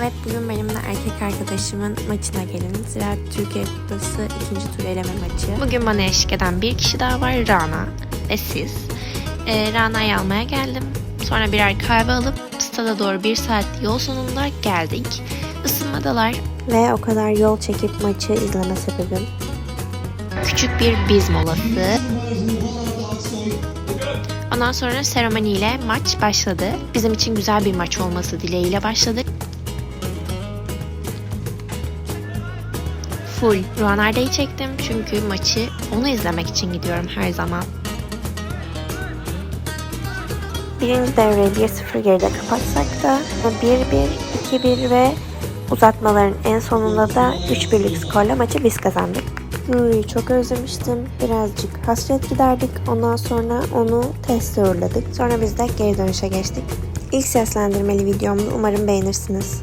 Evet bugün benimle erkek arkadaşımın maçına gelin. Ziraat Türkiye Kupası ikinci tur eleme maçı. Bugün bana eşlik eden bir kişi daha var Rana ve siz. Ee, Rana'yı almaya geldim. Sonra birer kahve alıp stada doğru bir saat yol sonunda geldik. Isınmadalar. Ve o kadar yol çekip maçı izleme sebebim. Küçük bir biz molası. Ondan sonra seremoniyle maç başladı. Bizim için güzel bir maç olması dileğiyle başladık. Full Ruanarda'yı çektim çünkü maçı onu izlemek için gidiyorum her zaman. Birinci devreyi 1-0 geride kapatsak da 1-1, 2-1 ve uzatmaların en sonunda da 3-1'lik skorla maçı biz kazandık. Nuri'yi çok özlemiştim. Birazcık hasret giderdik. Ondan sonra onu teste uğurladık. Sonra biz de geri dönüşe geçtik. İlk seslendirmeli videomu umarım beğenirsiniz.